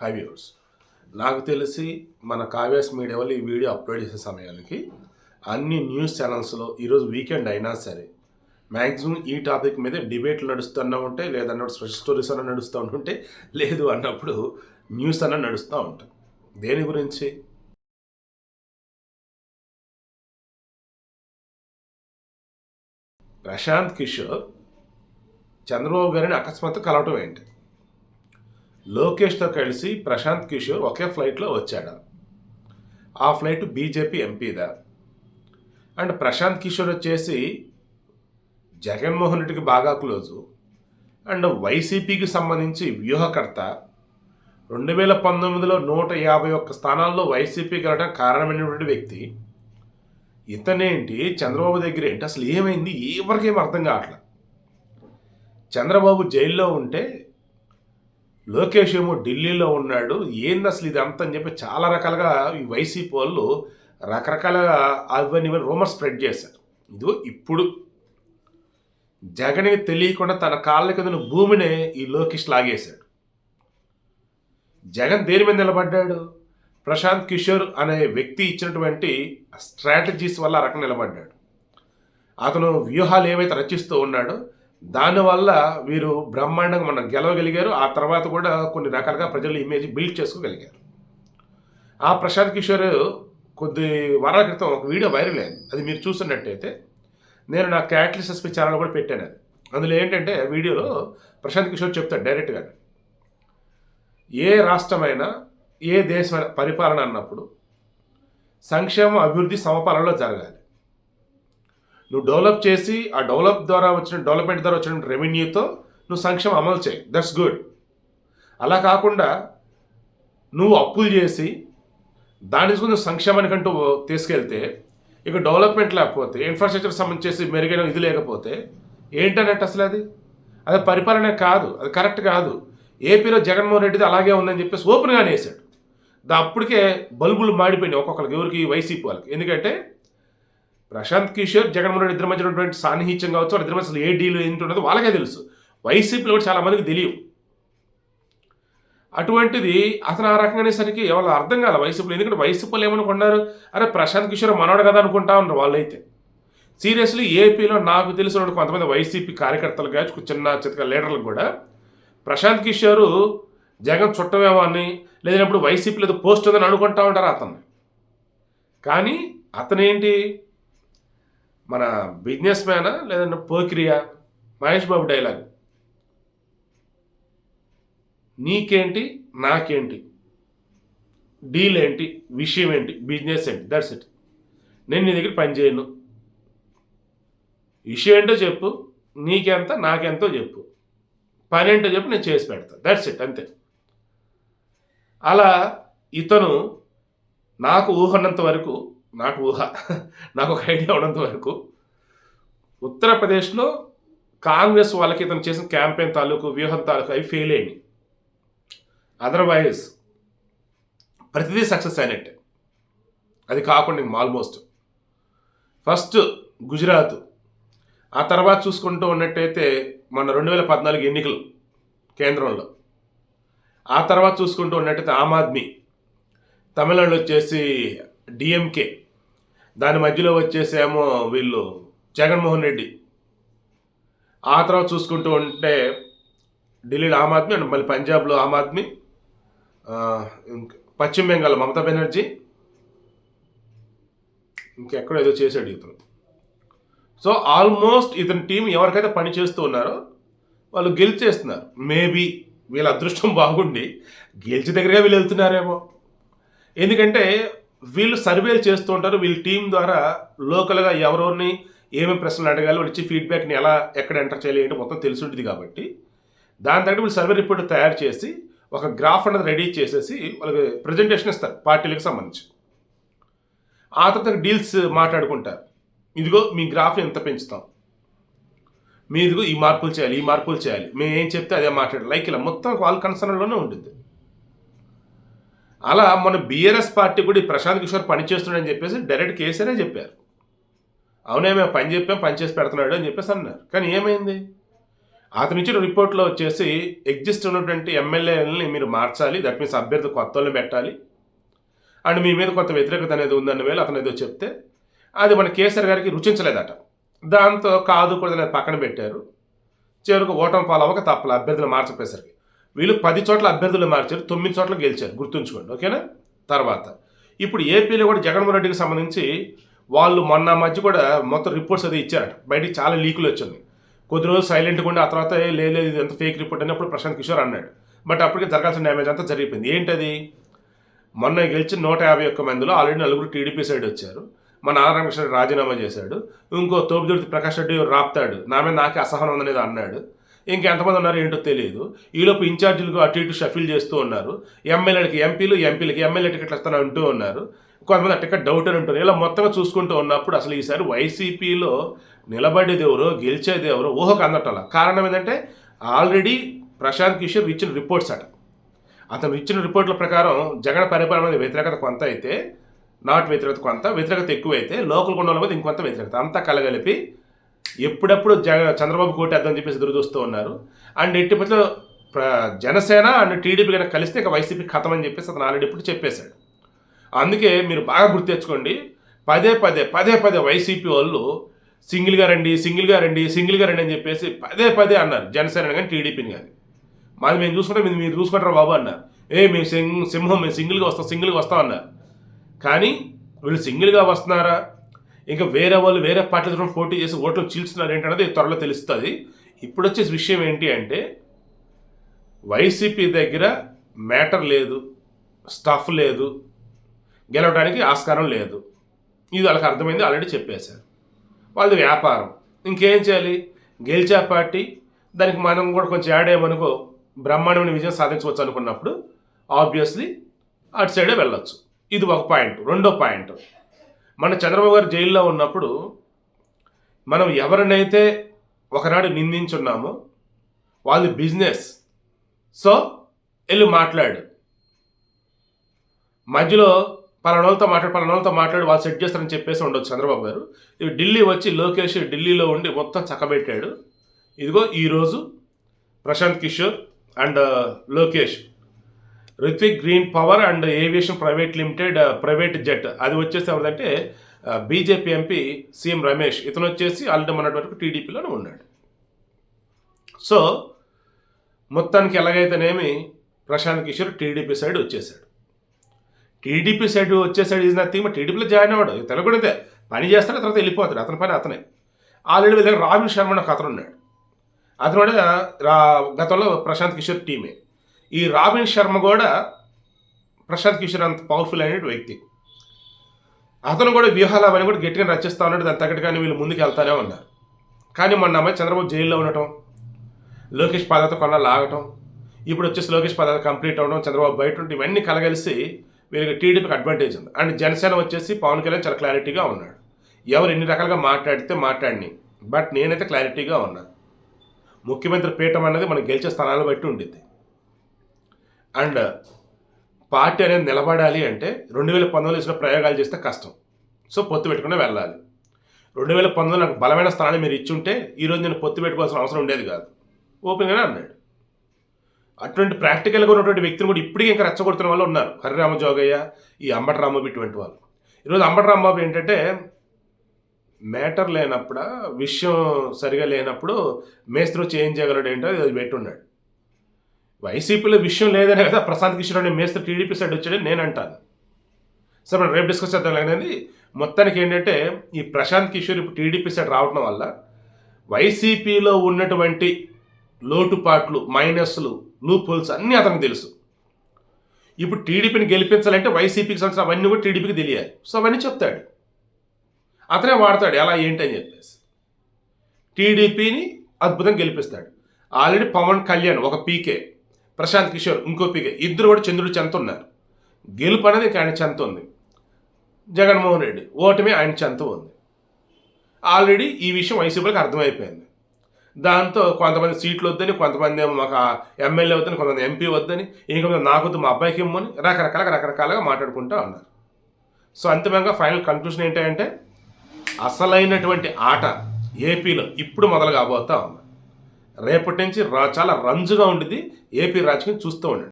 High viewers నాకు తెలిసి మన కావ్యాస్ మీడియా వాళ్ళు ఈ వీడియో అప్లోడ్ చేసే సమయానికి అన్ని న్యూస్ ఛానల్స్లో ఈరోజు వీకెండ్ అయినా సరే మ్యాక్సిమం ఈ టాపిక్ మీద డిబేట్లు నడుస్తూనే ఉంటాయి లేదన్నప్పుడు స్పెషల్ స్టోరీస్ అన్న నడుస్తూ ఉంటుంటే లేదు అన్నప్పుడు న్యూస్ అన్న నడుస్తూ ఉంటుంది. దేని గురించి? ప్రశాంత్ కిషోర్ చంద్రబాబు గారిని అకస్మాత్తు కలవటం ఏంటి? లోకేష్తో కలిసి ప్రశాంత్ కిషోర్ ఒకే ఫ్లైట్లో వచ్చాడు. ఆ ఫ్లైట్ బీజేపీ ఎంపీదా? అండ్ ప్రశాంత్ కిషోర్ వచ్చేసి జగన్మోహన్ రెడ్డికి బాగా క్లోజు. అండ్ వైసీపీకి సంబంధించి వ్యూహకర్త. రెండు వేల పంతొమ్మిదిలో నూట యాభై ఒక్క స్థానాల్లో వైసీపీ గెలవడం కారణమైనటువంటి వ్యక్తి. ఇతనేంటి? చంద్రబాబు దగ్గర ఏంటి? అసలు ఏమైంది? ఎవరికేం అర్థం కావట్లేదు చంద్రబాబు జైల్లో ఉంటే లోకేష్ ఏమో ఢిల్లీలో ఉన్నాడు. ఏంది అసలు ఇది అంత అని చెప్పి చాలా రకాలుగా ఈ వైసీపీ వాళ్ళు రకరకాలుగా అవన్నీ రూమర్ స్ప్రెడ్ చేశారు. ఇదిగో ఇప్పుడు జగన్కి తెలియకుండా తన కాళ్ళ కింద భూమినే ఈ లోకేష్ లాగేశాడు. జగన్ దేని మీద నిలబడ్డాడు? ప్రశాంత్ కిషోర్ అనే వ్యక్తి ఇచ్చినటువంటి స్ట్రాటజీస్ వల్ల రకం నిలబడ్డాడు. అతను వ్యూహాలు ఏవైతే రచిస్తూ ఉన్నాడో దానివల్ల వీరు బ్రహ్మాండంగా మనం గెలవగలిగారు. ఆ తర్వాత కూడా కొన్ని రకాలుగా ప్రజలు ఇమేజ్ బిల్డ్ చేసుకోగలిగారు. ఆ ప్రశాంత్ కిషోర్ కొద్ది వారాల క్రితం ఒక వీడియో వైరల్ అయింది. అది మీరు చూసినట్టయితే నేను నా క్యాట్లీ ఎస్పీ ఛానల్ కూడా పెట్టాను అది. అందులో ఏంటంటే వీడియోలో ప్రశాంత్ కిషోర్ చెప్తాడు డైరెక్ట్గా ఏ రాష్ట్రమైనా ఏ దేశమైన పరిపాలన అన్నప్పుడు సంక్షేమ అభివృద్ధి సమపాలనలో జరగాలి. నువ్వు డెవలప్ చేసి ఆ డెవలప్ ద్వారా వచ్చిన డెవలప్మెంట్ ద్వారా వచ్చిన రెవెన్యూతో నువ్వు సంక్షేమం అమలు చేయి. దట్స్ గుడ్ అలా కాకుండా నువ్వు అప్పులు చేసి దాని నుంచి నువ్వు సంక్షేమానికంటూ తీసుకెళ్తే ఇక డెవలప్మెంట్ లేకపోతే ఇన్ఫ్రాస్ట్రక్చర్ సంబంధించేసి మెరుగైన ఇది లేకపోతే ఏంటన్నట్టు అసలు అది? అది పరిపాలన కాదు. అది కరెక్ట్ కాదు. ఏపీలో జగన్మోహన్ రెడ్డిది అలాగే ఉందని చెప్పేసి ఓపెన్గానే వేసాడు దా అప్పటికే బల్బులు మాడిపోయినాయి ఒక్కొక్కరికి ఎవరికి? వైసీపీ వాళ్ళకి. ఎందుకంటే ప్రశాంత్ కిషోర్ జగన్మోహన్ రెడ్డి ఇద్దరి మధ్య ఉన్నటువంటి సాన్నిహిత్యం కావచ్చు వాళ్ళ ఇద్దరి మధ్య అసలు ఏ డీల్ ఏంటి ఉన్నదో వాళ్ళకే తెలుసు. వైసీపీలో కూడా చాలామందికి తెలియవు. అటువంటిది అతను ఆ రకంగా సరికి ఎవరు అర్థం కాదు వైసీపీలో? ఎందుకంటే వైసీపీలో ఏమనుకున్నారు అరే ప్రశాంత్ కిషోర్ మనోడు కదా అనుకుంటా ఉన్నారు వాళ్ళైతే. సీరియస్లీ ఏపీలో నాకు తెలిసిన కొంతమంది వైసీపీ కార్యకర్తలు కావచ్చు చిన్న చితక లీడర్లకు కూడా ప్రశాంత్ కిషోర్ జగన్ చుట్టమేమో అని లేదన్నప్పుడు వైసీపీ లేదా పోస్ట్ ఉందని అనుకుంటా ఉంటారు అతన్ని. కానీ అతనేంటి? మన బిజినెస్ మ్యానా లేదంటే పోక్రియా? మహేష్ బాబు డైలాగ్. నీకేంటి నాకేంటి? డీల్ ఏంటి విషయం ఏంటి బిజినెస్ ఏంటి దట్స్ ఇట్. నేను నీ దగ్గర పని చేయను. విషయం ఏంటో చెప్పు నీకెంత నాకెంతో చెప్పు. పని ఏంటో చెప్పు నేను చేసి పెడతా. దట్స్ ఇట్ అంతే. అలా ఇతను నాకు ఊహన్నంత వరకు నాకు ఊహ. నాకు ఒక ఐడియా ఉన్నంత వరకు. ఉత్తరప్రదేశ్లో కాంగ్రెస్ వాళ్ళకి ఇతను చేసిన క్యాంపెయిన్ తాలూకు వ్యూహం తాలూకు అవి ఫెయిల్ అయ్యింది అదర్వైజ్ ప్రతిదీ సక్సెస్ అయినట్టే. అది కాకుండా ఆల్మోస్ట్ ఫస్ట్ గుజరాత్. ఆ తర్వాత చూసుకుంటూ ఉన్నట్టయితే మన రెండు వేల పద్నాలుగు ఎన్నికలు కేంద్రంలో. ఆ తర్వాత చూసుకుంటూ ఉన్నట్టయితే ఆమ్ ఆద్మీ. తమిళనాడు వచ్చేసి డిఎంకే. దాని మధ్యలో వచ్చేసేమో వీళ్ళు జగన్మోహన్ రెడ్డి. ఆ తర్వాత చూసుకుంటూ ఉంటే ఢిల్లీలో ఆమ్ ఆద్మీ అండ్ మళ్ళీ పంజాబ్లో ఆమ్ ఆద్మీ పశ్చిమ బెంగాల్ మమతా బెనర్జీ ఇంకెక్కడో ఏదో చేశాడు ఇతను. సో ఆల్మోస్ట్ ఇతని టీం ఎవరికైతే పని చేస్తూ ఉన్నారో వాళ్ళు గెలిచేస్తున్నారు. మేబీ వీళ్ళ అదృష్టం బాగుండి గెలిచి దగ్గరగా వీళ్ళు వెళ్తున్నారేమో. ఎందుకంటే వీళ్ళు సర్వేలు చేస్తూ ఉంటారు. వీళ్ళ టీం ద్వారా లోకల్గా ఎవరెవరిని ఏమేమి ప్రశ్నలు అడగాలి వచ్చి ఫీడ్బ్యాక్ని ఎలా ఎక్కడ ఎంటర్ చేయాలి ఏంటి మొత్తం తెలిసి ఉంటుంది కాబట్టి. దాని తగ్గట్టు వీళ్ళు సర్వే రిపోర్ట్ తయారు చేసి ఒక గ్రాఫ్ అనేది రెడీ చేసేసి వాళ్ళకి ప్రజెంటేషన్ ఇస్తారు పార్టీలకు సంబంధించి. ఆ తర్వాత డీల్స్ మాట్లాడుకుంటారు. ఇదిగో మీ గ్రాఫ్ ఎంత పెంచుతాం? మీ ఇదిగో ఈ మార్పులు చేయాలి ఈ మార్పులు చేయాలి. మేము ఏం చెప్తే అదే మాట్లాడాలి. లైక్ ఇలా మొత్తం వాళ్ళ కన్సర్న్లోనే ఉంటుంది అలా మన బీఆర్ఎస్ పార్టీ కూడా ఈ ప్రశాంత్ కిషోర్ పని చేస్తున్నాడని చెప్పేసి డైరెక్ట్ కేసీఆరే చెప్పారు. అవునే మేము పని చెప్పాం పని చేసి పెడుతున్నాడు అని చెప్పేసి అన్నారు. కానీ ఏమైంది? అతని ఇచ్చిన రిపోర్ట్లో వచ్చేసి ఎగ్జిస్ట్ ఉన్నటువంటి ఎమ్మెల్యేలని మీరు మార్చాలి దట్ మీన్స్ అభ్యర్థి కొత్త వాళ్ళని పెట్టాలి. అండ్ మీ మీద కొంత వ్యతిరేకత అనేది ఉందన్న వేళ అతను ఏదో చెప్తే అది మన కేసీఆర్ గారికి రుచించలేదట. దాంతో కాదు కూడా అనేది పక్కన పెట్టారు. చివరికి ఓటమి పాలవ్వక తప్పల అభ్యర్థులు మార్చపోయేసరికి వీళ్ళు పది చోట్ల అభ్యర్థులు మార్చారు తొమ్మిది చోట్ల గెలిచారు. గుర్తుంచుకోండి ఓకేనా? తర్వాత ఇప్పుడు ఏపీలో కూడా జగన్మోహన్ రెడ్డికి సంబంధించి వాళ్ళు మొన్న మధ్య కూడా మొత్తం రిపోర్ట్స్ అది ఇచ్చారట. బయటికి చాలా లీకులు వచ్చింది. కొద్ది రోజులు సైలెంట్గా ఉండి ఆ తర్వాత లేదు ఇది ఎంత ఫేక్ రిపోర్ట్ అని అప్పుడు ప్రశాంత్ కిషోర్ అన్నాడు. బట్ అప్పటికే జరగాల్సిన డ్యామేజ్ అంతా జరిగిపోయింది. ఏంటది? మొన్న గెలిచిన నూట యాభై ఒక్క మందిలో ఆల్రెడీ నలుగురు టీడీపీ సైడ్ వచ్చారు. మన ఆరామకృష్ణ రాజీనామా చేశాడు. ఇంకో తోపుదుర్తి ప్రకాష్ రెడ్డి రాపుతాడు. నా మీద నాకే అసహనం ఉందనేది అన్నాడు. ఇంకెంతమంది ఉన్నారు ఏంటో తెలియదు. ఈలోపు ఇన్ఛార్జీలకు అటు ఇటు షఫిల్ చేస్తూ ఉన్నారు. ఎమ్మెల్యేలకి ఎంపీలు ఎంపీలకి ఎమ్మెల్యే టికెట్లు ఇస్తాను అంటూ ఉన్నారు. కొంతమంది టికెట్ డౌట్ అని ఉంటారు. ఇలా మొత్తంగా చూసుకుంటూ ఉన్నప్పుడు అసలు ఈసారి వైసీపీలో నిలబడేది ఎవరో గెలిచేది ఎవరో ఊహకు అందటం కారణం ఏంటంటే ఆల్రెడీ ప్రశాంత్ కిషోర్ ఇచ్చిన రిపోర్ట్స్ అట. అతను ఇచ్చిన రిపోర్ట్ల ప్రకారం జగన్ పరిపాలన మీద వ్యతిరేకత కొంత అయితే నాట్ వ్యతిరేకత కొంత వ్యతిరేకత ఎక్కువైతే లోకల్ కొండల మీద ఇంకొంత వ్యతిరేకత. అంతా కలగలిపి ఎప్పుడెప్పుడు జగ చంద్రబాబు కోటేద్దని చెప్పేసి ఎదురు చూస్తూ ఉన్నారు అండ్ ఎట్టి పట్ల జనసేన అండ్ టీడీపీ కనుక కలిస్తే ఇక వైసీపీ ఖతం అని చెప్పేసి అతను ఆల్రెడీ ఇప్పుడు చెప్పేశాడు. అందుకే మీరు బాగా గుర్తు తెచ్చుకోండి. పదే పదే పదే పదే వైసీపీ వాళ్ళు సింగిల్గా రండి సింగిల్గా రండి సింగిల్గా రండి అని చెప్పేసి పదే పదే అన్నారు. జనసేన కానీ టీడీపీని కానీ. మాది మేము చూసుకుంటే మీరు మీరు చూసుకుంటారా బాబు అన్నారు. ఏ మేము సింగ్ సింహం మేము సింగిల్గా వస్తాం సింగిల్గా వస్తాం అన్నారు. కానీ వీళ్ళు సింగిల్గా వస్తున్నారా? ఇంకా వేరే వాళ్ళు వేరే పార్టీలతో పోటీ చేసి ఓట్లు చీల్చుతున్నారు ఏంటనేది త్వరలో తెలుస్తుంది. ఇప్పుడు వచ్చే విషయం ఏంటి అంటే వైసీపీ దగ్గర మ్యాటర్ లేదు స్టఫ్ లేదు గెలవడానికి ఆస్కారం లేదు. ఇది వాళ్ళకి అర్థమైంది ఆల్రెడీ చెప్పేశారు. వాళ్ళది వ్యాపారం. ఇంకేం చేయాలి? గెలిచే పార్టీ దానికి మనం కూడా కొంచెం యాడ్ అయ్యామనుకో బ్రహ్మాండమైన విజయం సాధించవచ్చు అనుకున్నప్పుడు ఆబ్వియస్లీ అటు సైడే వెళ్ళొచ్చు. ఇది ఒక పాయింట్. రెండో పాయింట్. మన చంద్రబాబు గారు జైల్లో ఉన్నప్పుడు మనం ఎవరినైతే ఒకనాడు నిందించున్నామో వాళ్ళది బిజినెస్. సో వెళ్ళి మాట్లాడు. మధ్యలో పలానోళ్ళతో మాట్లాడు పలానోళ్ళతో మాట్లాడి వాళ్ళు సెట్ చేస్తారని చెప్పేసి ఉండొచ్చు చంద్రబాబు గారు. ఇవి ఢిల్లీ వచ్చి లోకేష్ ఢిల్లీలో ఉండి మొత్తం చక్కబెట్టాడు. ఇదిగో ఈరోజు Prashant Kishor and Lokesh Ritvik green power and aviation private limited private jet అది వచ్చేసి ఎవరిదంటే బీజేపీ ఎంపీ సీఎం రమేష్ ఇతను వచ్చేసి ఆల్రెడీ మొన్నటి వరకు టీడీపీలోనే ఉన్నాడు. సో మొత్తానికి ఎలాగైతేనేమి ప్రశాంత్ కిషోర్ టీడీపీ సైడ్ వచ్చేసాడు టీడీపీ సైడ్ వచ్చేసాడు ఈజ్ నథింగ్ టీడీపీలో జాయిన్ అవ్వడు. తెలుగుడితే కూడా పని చేస్తాడు తర్వాత వెళ్ళిపోతాడు. అతని పని అతనే. ఆల్రెడీ వీళ్ళ దగ్గర శర్మ ఒక అతను ఉన్నాడు. అతను కూడా రా గతంలో ప్రశాంత్ కిషోర్ టీమే ఈ రాబిన్ శర్మ కూడా ప్రశాంత్ కిషోర్ అంత పవర్ఫుల్ అయిన వ్యక్తి. అతను కూడా వ్యూహాలు అవన్నీ కూడా గట్టిగా రచిస్తూ ఉన్నాడు దాని తగ్గట్టుగానే వీళ్ళు ముందుకు వెళ్తానే ఉన్నారు. కానీ మొన్న అమ్మాయి చంద్రబాబు జైల్లో ఉండటం లోకేష్ పాదాత కొన్న లాగటం ఇప్పుడు వచ్చేసి లోకేష్ పాదాత కంప్లీట్ అవ్వడం చంద్రబాబు బయట ఉంటే ఇవన్నీ కలగలిసి వీళ్ళకి టీడీపీకి అడ్వాంటేజ్ ఉంది. అండ్ జనసేన వచ్చేసి పవన్ కళ్యాణ్ చాలా క్లారిటీగా ఉన్నాడు. ఎవరు ఎన్ని రకాలుగా మాట్లాడితే మాట్లాడిని బట్ నేనైతే క్లారిటీగా ఉన్నాను ముఖ్యమంత్రి పీఠం అనేది మనం గెలిచే స్థానాలు బట్టి ఉండిద్ది. అండ్ పార్టీ అనేది నిలబడాలి అంటే రెండు వేల పంతొమ్మిదిలో ఇచ్చిన ప్రయోగాలు చేస్తే కష్టం. సో పొత్తు పెట్టుకునే వెళ్ళాలి. రెండు వేల పంతొమ్మిది నాకు బలమైన స్థానం మీరు ఇచ్చుంటే ఈరోజు నేను పొత్తు పెట్టుకోవాల్సిన అవసరం ఉండేది కాదు. ఓపెన్గానే అన్నాడు. అటువంటి ప్రాక్టికల్గా ఉన్నటువంటి వ్యక్తులు కూడా ఇప్పటికీ ఇంకా రెచ్చగొడుతున్న వాళ్ళు ఉన్నారు. హరిరామ జోగయ్య ఈ అంబటి రాంబాబు ఇటువంటి వాళ్ళు. ఈరోజు అంబటి రాంబాబు ఏంటంటే మ్యాటర్ లేనప్పుడు విషయం సరిగా లేనప్పుడు మేస్త్రి చేంజ్ చేయగలడు ఏంటో అది పెట్టున్నాడు. వైసీపీలో విషయం లేదనే కదా ప్రశాంత్ కిషోర్ అనే మేస్త్రి టీడీపీ సైడ్ వచ్చాడని నేను అంటాను. సరే మనం రేపు డిస్కస్ చేద్దాం అనేది మొత్తానికి ఏంటంటే ఈ ప్రశాంత్ కిషోర్ ఇప్పుడు టీడీపీ సైడ్ రావడం వల్ల వైసీపీలో ఉన్నటువంటి లోటుపాట్లు మైనస్లు లూపుల్స్ అన్నీ అతనికి తెలుసు. ఇప్పుడు టీడీపీని గెలిపించాలంటే వైసీపీకి సంబంధించిన అవన్నీ కూడా టీడీపీకి తెలియాలి. సో అవన్నీ చెప్తాడు. అతనే వాడతాడు ఎలా ఏంటి అని చెప్పేసి. టీడీపీని అద్భుతంగా గెలిపిస్తాడు. ఆల్రెడీ పవన్ కళ్యాణ్ ఒక పీకే. ప్రశాంత్ కిషోర్ ఇంకో పీకే. ఇద్దరు కూడా చంద్రుడు చెంత ఉన్నారు. గెలుపు అనేది ఇంకా ఆయన చెంత ఉంది. జగన్మోహన్ రెడ్డి ఓటమి ఆయన చెంత ఉంది. ఆల్రెడీ ఈ విషయం వైసీపీకి అర్థమైపోయింది. దాంతో కొంతమంది సీట్లు వద్దని కొంతమంది ఏమో మాకు ఎమ్మెల్యే వద్దని కొంతమంది ఎంపీ వద్దని ఇంకొంత నాకు మా అబ్బాయికి ఇమ్మని రకరకాలుగా రకరకాలుగా మాట్లాడుకుంటూ ఉన్నారు. సో అంతిమంగా ఫైనల్ కన్క్లూషన్ ఏంటంటే అసలైనటువంటి ఆట ఏపీలో ఇప్పుడు మొదలు కాబోతా ఉంది. రేపటి నుంచి రా చాలా రంజుగా ఉండేది ఏపీ రాజకీయం చూస్తూ ఉండండి.